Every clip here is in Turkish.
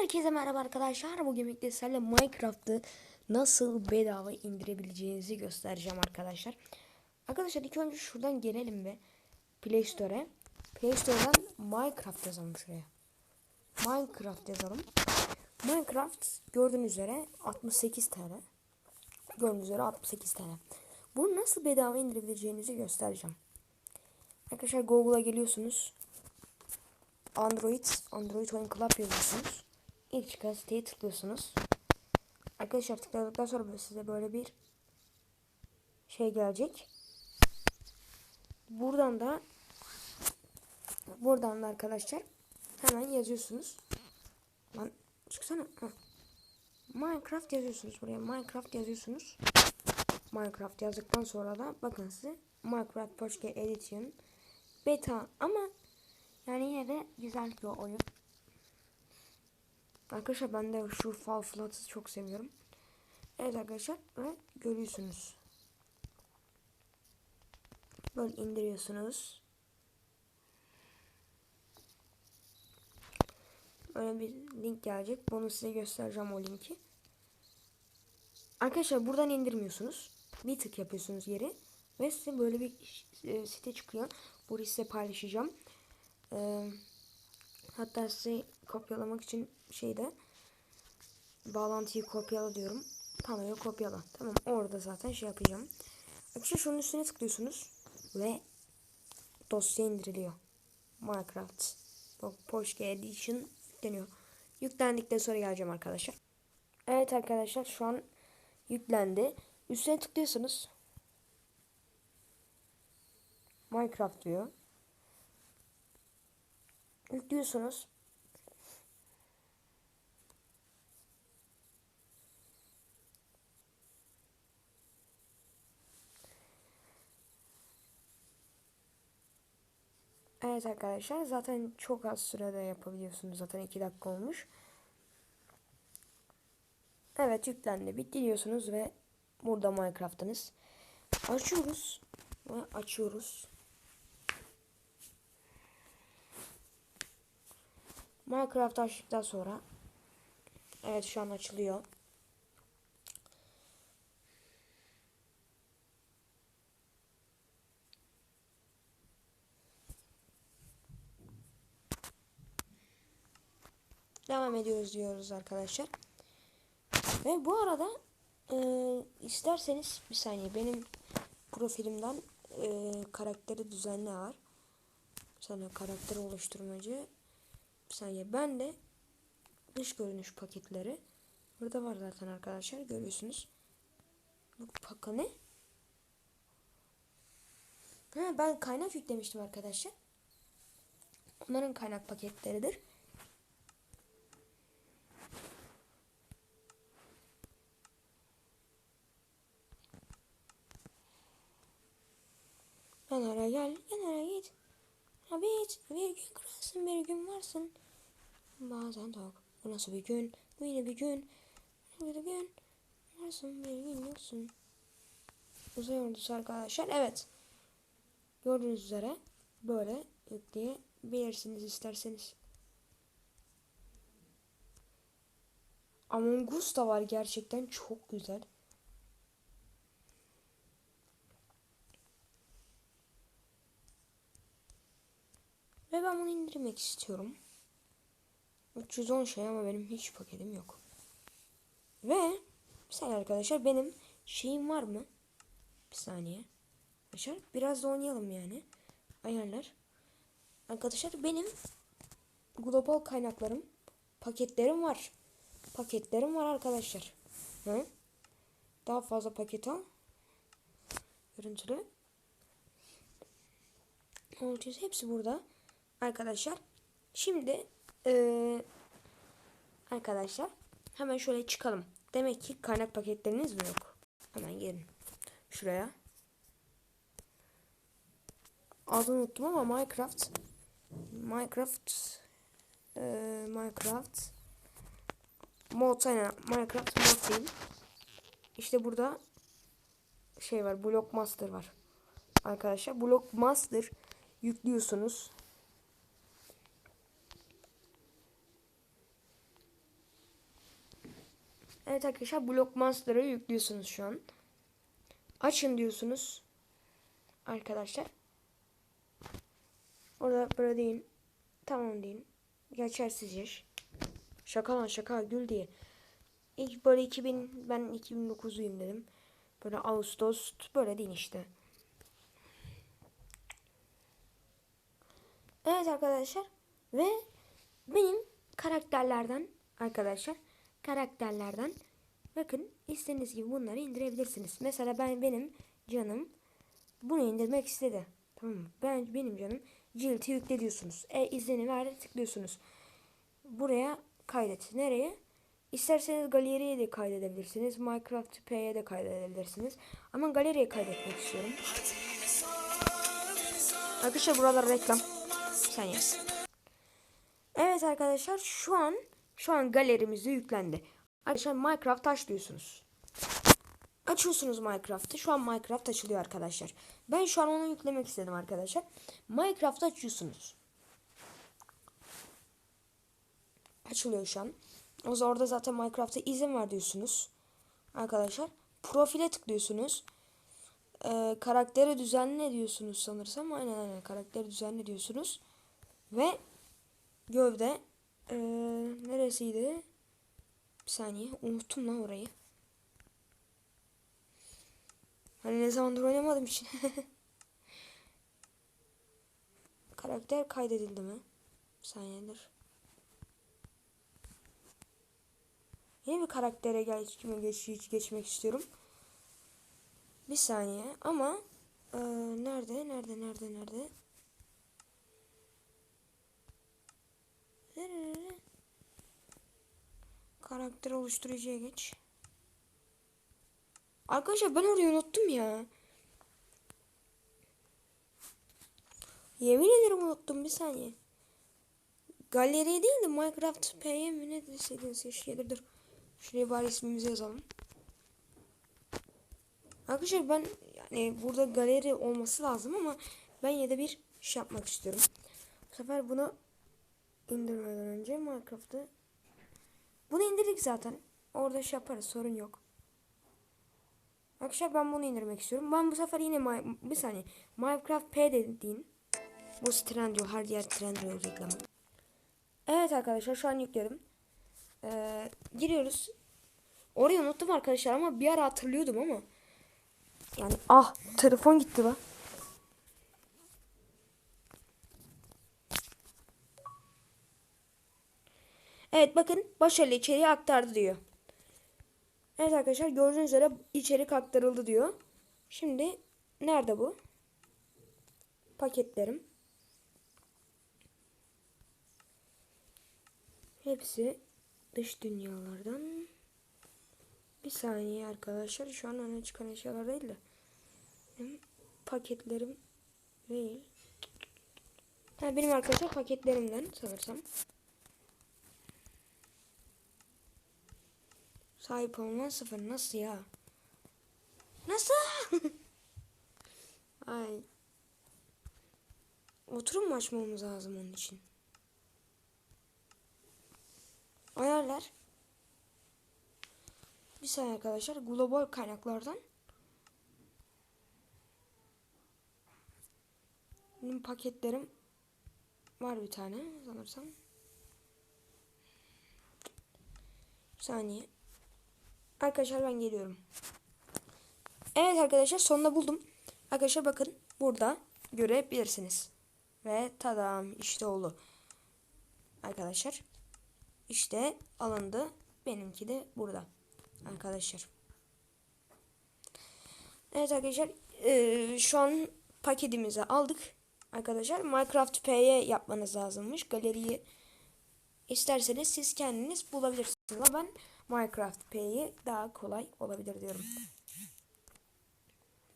Herkese merhaba arkadaşlar. Bugün birlikte sizlerle Minecraft'ı nasıl bedava indirebileceğinizi göstereceğim arkadaşlar. Arkadaşlar ilk önce şuradan gelelim ve Play Store'e. Play Store'dan Minecraft yazalım şuraya. Minecraft yazalım. Minecraft gördüğünüz üzere 68 TL. Gördüğünüz üzere 68 TL. Bunu nasıl bedava indirebileceğinizi göstereceğim. Arkadaşlar Google'a geliyorsunuz. Android, Android Oyun Club yazıyorsunuz. İlk çıkan siteye tıklıyorsunuz. Arkadaşlar tıkladıktan sonra size böyle bir şey gelecek. Buradan da buradan da arkadaşlar hemen yazıyorsunuz. Lan çıksana. Minecraft yazıyorsunuz buraya. Minecraft yazıyorsunuz. Minecraft yazdıktan sonra da bakın size Minecraft Porsche Edition beta ama yani yine de güzel bir oyun. Arkadaşlar ben de şu Fall Flat'ı çok seviyorum. Evet arkadaşlar ve görüyorsunuz. Böyle indiriyorsunuz. Böyle bir link gelecek. Bunu size göstereceğim o linki. Arkadaşlar buradan indirmiyorsunuz. Bir tık yapıyorsunuz yeri. Ve size böyle bir e, site çıkıyor. Burayı size paylaşacağım. Ee, hatta size kopyalamak için şeyde bağlantıyı kopyala diyorum. Panoyu kopyala. Tamam orada zaten şey yapacağım. Arkadaşlar şunun üstüne tıklıyorsunuz ve dosya indiriliyor. Minecraft Porsche Edition yükleniyor. Yüklendikten sonra geleceğim arkadaşlar. Evet arkadaşlar şu an yüklendi. Üstüne tıklıyorsunuz. Minecraft diyor. Yüklüyorsunuz. Evet arkadaşlar zaten çok az sürede yapabiliyorsunuz. Zaten 2 dakika olmuş. Evet yüklendi. Bitti diyorsunuz ve burada Minecraft'ınız. Açıyoruz ve açıyoruz. Minecraft açtıktan sonra Evet şu an açılıyor. Devam ediyoruz diyoruz arkadaşlar. Ve bu arada e, isterseniz bir saniye benim profilimden e, karakteri düzenli var. Sana karakter oluşturmacı. Bir saniye ben de dış görünüş paketleri burada var zaten arkadaşlar görüyorsunuz. Bu paka ne? Ha, ben kaynak yüklemiştim arkadaşlar. Onların kaynak paketleridir. Kenara gel, kenara git. Abi hiç bir gün kralsın, bir gün varsın. Bazen tok. Bu nasıl bir gün? Bu yine bir gün. Bir gün. Varsın, bir gün yoksun. Uzay ordusu arkadaşlar. Evet. Gördüğünüz üzere böyle yükleyebilirsiniz isterseniz. Among Us da var gerçekten çok güzel. Ben bunu indirmek istiyorum. 310 şey ama benim hiç paketim yok. Ve saniye arkadaşlar benim şeyim var mı? Bir saniye. Arkadaşlar biraz da oynayalım yani. Ayarlar. Arkadaşlar benim global kaynaklarım paketlerim var. Paketlerim var arkadaşlar. Hı? Daha fazla paket al. Görüntülü. Hepsi burada. Arkadaşlar. Şimdi ee, arkadaşlar hemen şöyle çıkalım. Demek ki kaynak paketleriniz mi yok? Hemen gelin. Şuraya. Adını unuttum ama Minecraft Minecraft e, Minecraft mod aynen Minecraft mod değil. İşte burada şey var Blockmaster var. Arkadaşlar Blockmaster yüklüyorsunuz. Evet arkadaşlar Blockmaster'ı yüklüyorsunuz şu an. Açın diyorsunuz. Arkadaşlar. Orada böyle deyin. Tamam deyin. Geçersiz yaş. Şaka lan şaka gül diye. İlk böyle 2000 ben 2009'luyum dedim. Böyle Ağustos böyle deyin işte. Evet arkadaşlar ve benim karakterlerden arkadaşlar karakterlerden bakın istediğiniz gibi bunları indirebilirsiniz. Mesela ben benim canım bunu indirmek istedi. Tamam mı? Ben benim canım Jilt'i yükle diyorsunuz. E izleni ver tıklıyorsunuz. Buraya kaydet. Nereye? İsterseniz galeriye de kaydedebilirsiniz. Minecraft P'ye de kaydedebilirsiniz. Ama galeriye kaydetmek istiyorum. Arkadaşlar buralar reklam. Bir saniye. Evet arkadaşlar şu an şu an galerimize yüklendi. Arkadaşlar Minecraft aç diyorsunuz. Açıyorsunuz Minecraft'ı. Şu an Minecraft açılıyor arkadaşlar. Ben şu an onu yüklemek istedim arkadaşlar. Minecraft açıyorsunuz. Açılıyor şu an. O zaman orada zaten Minecraft'a izin ver diyorsunuz. Arkadaşlar. Profile tıklıyorsunuz. Ee, karakteri düzenle diyorsunuz sanırsam. Aynen aynen karakteri düzenle diyorsunuz. Ve gövde ee, neresiydi? Bir saniye. Unuttum lan orayı. Hani ne zamandır oynamadığım için. Karakter kaydedildi mi? Bir saniyedir. Yeni bir karaktere geç, geç, geçmek istiyorum. Bir saniye ama e, nerede nerede nerede? Nerede? Karakter oluşturucuya geç. Arkadaşlar ben orayı unuttum ya. Yemin ederim unuttum bir saniye. Galeri değil de Minecraft P'ye mi ne deseydiniz keşke dur. Şuraya bari ismimizi yazalım. Arkadaşlar ben yani burada galeri olması lazım ama ben yine de bir şey yapmak istiyorum. Bu sefer bunu indirmeden önce Minecraft'ı bunu indirdik zaten. Orada şey yaparız sorun yok. Arkadaşlar ben bunu indirmek istiyorum. Ben bu sefer yine My, bir saniye Minecraft P dediğin bu Trendyol her yer Trendyol reklamı. Evet arkadaşlar şu an yükledim. Ee, giriyoruz. Orayı unuttum arkadaşlar ama bir ara hatırlıyordum ama. Yani ah telefon gitti bak. Evet bakın başarılı içeriği aktardı diyor. Evet arkadaşlar gördüğünüz üzere içerik aktarıldı diyor. Şimdi nerede bu? Paketlerim. Hepsi dış dünyalardan. Bir saniye arkadaşlar. Şu an öne çıkan eşyalar değil de. Paketlerim değil. Ha, benim arkadaşlar paketlerimden sanırsam. Sahip olma sıfır. Nasıl ya? Nasıl? Ay. Oturum mu açmamız lazım onun için? Ayarlar. Bir saniye arkadaşlar. Global kaynaklardan. Benim paketlerim var bir tane sanırsam. Bir saniye. Arkadaşlar ben geliyorum. Evet arkadaşlar sonunda buldum. Arkadaşlar bakın burada görebilirsiniz. Ve tadam işte oldu. Arkadaşlar işte alındı. Benimki de burada. Arkadaşlar. Evet arkadaşlar ee, şu an paketimizi aldık. Arkadaşlar Minecraft P'ye yapmanız lazımmış. Galeriyi isterseniz siz kendiniz bulabilirsiniz. Ama ben Minecraft P'yi daha kolay olabilir diyorum.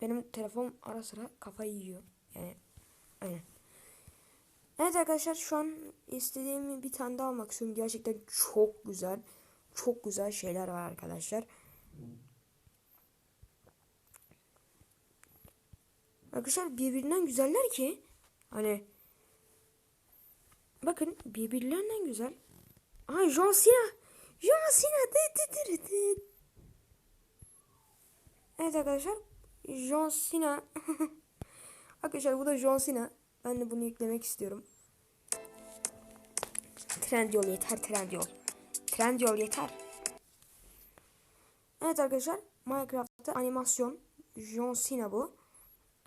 Benim telefon ara sıra kafayı yiyor. Yani aynen. Evet arkadaşlar şu an istediğimi bir tane daha almak istiyorum. Gerçekten çok güzel. Çok güzel şeyler var arkadaşlar. Arkadaşlar birbirinden güzeller ki hani bakın birbirlerinden güzel. Ay John Cena John Cena. Evet arkadaşlar. John Cena. arkadaşlar bu da John Cena. Ben de bunu yüklemek istiyorum. Trendyol yeter Trendyol. Trendyol yeter. Evet arkadaşlar. Minecraft'ta animasyon. John Cena bu.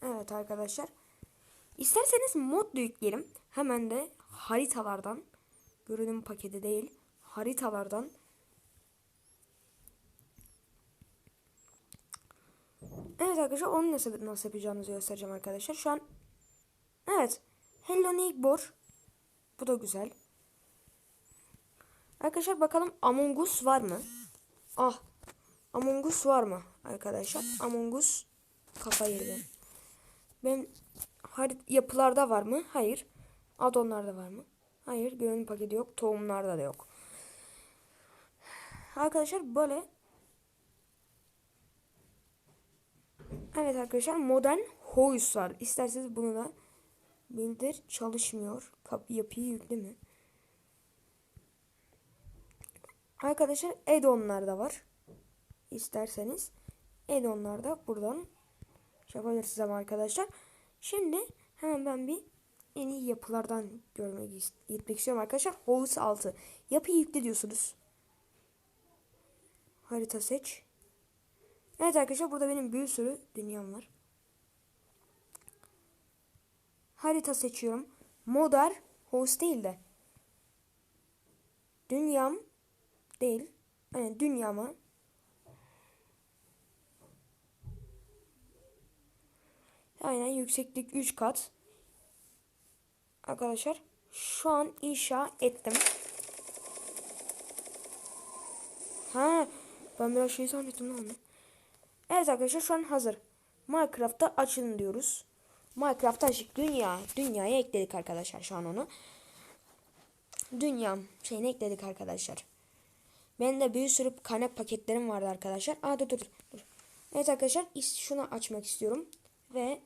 Evet arkadaşlar. İsterseniz mod da yükleyelim. Hemen de haritalardan. Görünüm paketi değil. Haritalardan. Evet arkadaşlar onu nasıl, nasıl yapacağınızı göstereceğim arkadaşlar. Şu an evet. Hello Neighbor. Bu da güzel. Arkadaşlar bakalım Among Us var mı? Ah. Among Us var mı arkadaşlar? Among Us kafa yedi. Ben yapılarda var mı? Hayır. Addonlarda var mı? Hayır. Görünüm paketi yok. Tohumlarda da yok. Arkadaşlar böyle Evet arkadaşlar modern hoys var. İsterseniz bunu da bildir çalışmıyor. Kapı yapıyı yüklü mü? Arkadaşlar add-on'lar da var. İsterseniz add-on'lar da buradan şey yapabilirsiniz ama arkadaşlar. Şimdi hemen ben bir en iyi yapılardan görmek istiyorum arkadaşlar. House 6. Yapıyı yükle diyorsunuz. Harita seç. Evet arkadaşlar burada benim bir sürü dünyam var. Harita seçiyorum. Modern host değil de. Dünyam değil. Yani dünyama Aynen yükseklik 3 kat. Arkadaşlar şu an inşa ettim. Ha ben biraz şey zannettim lan. Evet arkadaşlar şu an hazır. Minecraft'ta açın diyoruz. Minecraft'ta açık dünya. Dünyaya ekledik arkadaşlar şu an onu. Dünyam şeyini ekledik arkadaşlar. Benim de bir sürü kaynak paketlerim vardı arkadaşlar. Aa dur dur dur. Evet arkadaşlar şunu açmak istiyorum. Ve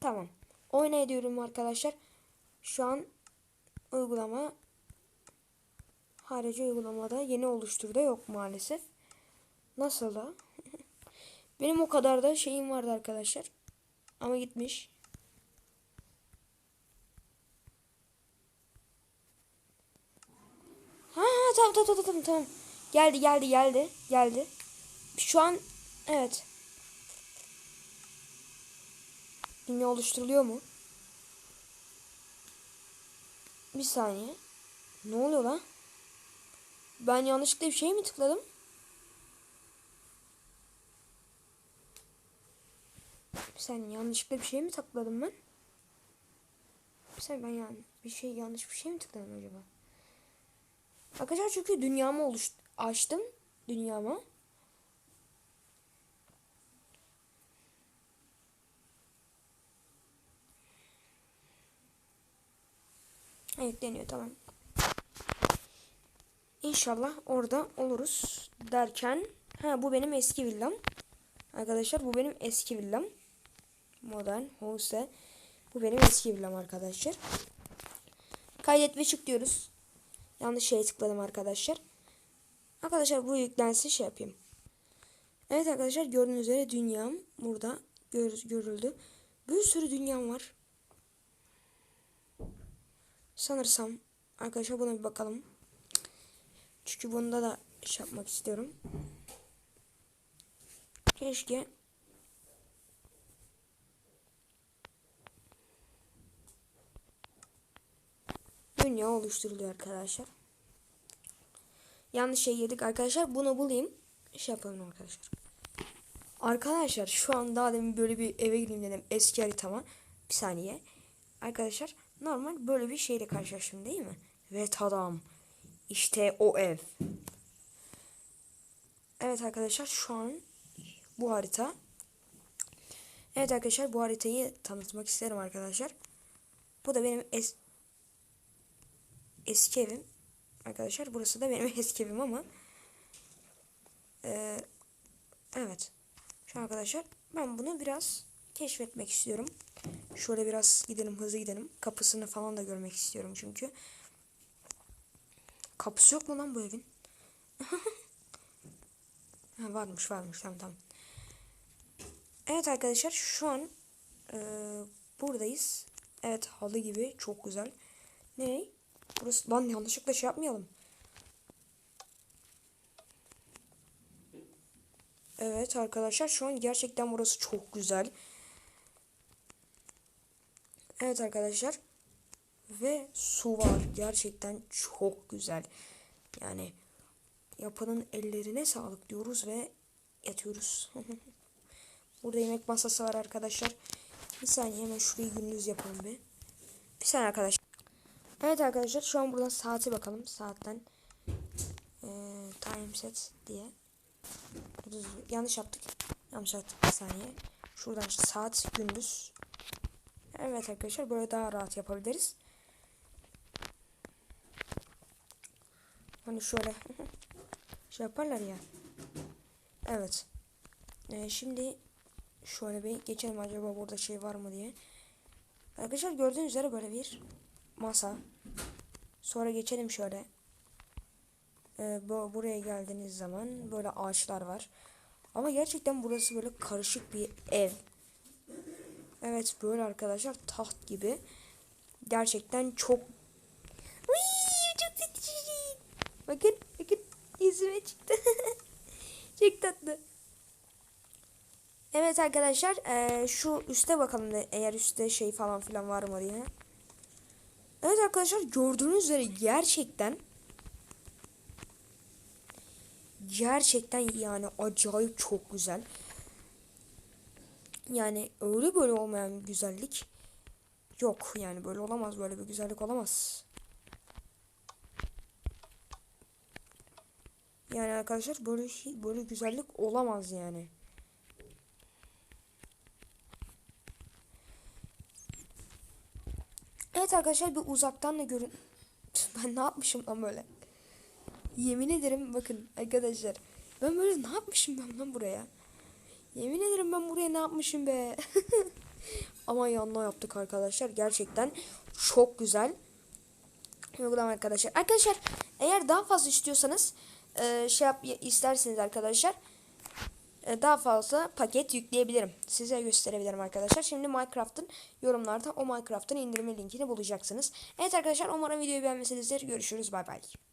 tamam. Oyna ediyorum arkadaşlar. Şu an uygulama harici uygulamada yeni oluşturda yok maalesef. Nasıl da? Benim o kadar da şeyim vardı arkadaşlar. Ama gitmiş. Ha tamam tamam tamam tamam tamam. Geldi geldi geldi geldi. Şu an evet. Dünya oluşturuluyor mu? Bir saniye. Ne oluyor lan? Ben yanlışlıkla bir şey mi tıkladım? Bir saniye yanlışlıkla bir şey mi tıkladım ben? Bir saniye ben yani bir şey yanlış bir şey mi tıkladım acaba? Arkadaşlar çünkü dünyamı oluş açtım dünyamı. Evet deniyor tamam. İnşallah orada oluruz derken ha bu benim eski villam. Arkadaşlar bu benim eski villam. Modern House. Bu benim eski villam arkadaşlar. Kaydet ve çık diyoruz. Yanlış şeye tıkladım arkadaşlar. Arkadaşlar bu yüklensin şey yapayım. Evet arkadaşlar gördüğünüz üzere dünyam burada gör, görüldü. Bir sürü dünyam var. Sanırsam arkadaşlar buna bir bakalım. Çünkü bunda da şey yapmak istiyorum. Keşke dünya oluşturuluyor arkadaşlar. Yanlış şey yedik arkadaşlar. Bunu bulayım. Şey yapalım arkadaşlar. Arkadaşlar şu an daha demin böyle bir eve gireyim dedim eski haritama. Bir saniye. Arkadaşlar normal böyle bir şeyle karşılaştım değil mi? Ve tadam. İşte o ev. Evet arkadaşlar şu an bu harita. Evet arkadaşlar bu haritayı tanıtmak isterim arkadaşlar. Bu da benim es eski evim. Arkadaşlar burası da benim eski evim ama ee, evet. Şu arkadaşlar ben bunu biraz keşfetmek istiyorum. Şöyle biraz gidelim hızlı gidelim. Kapısını falan da görmek istiyorum çünkü. Kapısı yok mu lan bu evin? Ha, varmış varmış tamam tamam. Evet arkadaşlar şu an e, buradayız. Evet halı gibi çok güzel. Ne? Burası lan yanlışlıkla şey yapmayalım. Evet arkadaşlar şu an gerçekten burası çok güzel. Evet arkadaşlar. Ve su var. Gerçekten çok güzel. Yani yapanın ellerine sağlık diyoruz ve yatıyoruz. Burada yemek masası var arkadaşlar. Bir saniye hemen şurayı gündüz yapalım bir. Bir saniye arkadaşlar. Evet arkadaşlar şu an buradan saate bakalım. Saatten e, time set diye. Yanlış yaptık. Yanlış yaptık bir saniye. Şuradan saat gündüz. Evet arkadaşlar böyle daha rahat yapabiliriz. Hani şöyle şey yaparlar ya. Evet. Ee, şimdi şöyle bir geçelim acaba burada şey var mı diye. Arkadaşlar gördüğünüz üzere böyle bir masa. Sonra geçelim şöyle. Ee, bu, buraya geldiğiniz zaman böyle ağaçlar var. Ama gerçekten burası böyle karışık bir ev. Evet böyle arkadaşlar taht gibi. Gerçekten çok Uy, çok tatlı. Bakın bakın yüzüme çıktı. çok tatlı. Evet arkadaşlar ee, şu üste bakalım da eğer üstte şey falan filan var mı diye. Evet arkadaşlar gördüğünüz üzere gerçekten gerçekten yani acayip çok güzel. Yani öyle böyle olmayan güzellik yok yani böyle olamaz böyle bir güzellik olamaz. Yani arkadaşlar böyle şey, böyle güzellik olamaz yani. Evet arkadaşlar bir uzaktan da görün. Ben ne yapmışım lan böyle? Yemin ederim bakın arkadaşlar. Ben böyle ne yapmışım ben lan buraya? Yemin ederim ben buraya ne yapmışım be. Ama yanına yaptık arkadaşlar. Gerçekten çok güzel. Uygulama arkadaşlar. Arkadaşlar eğer daha fazla istiyorsanız şey yap isterseniz arkadaşlar daha fazla paket yükleyebilirim. Size gösterebilirim arkadaşlar. Şimdi Minecraft'ın yorumlarda o Minecraft'ın indirme linkini bulacaksınız. Evet arkadaşlar umarım videoyu beğenmişsinizdir. Görüşürüz. Bay bay.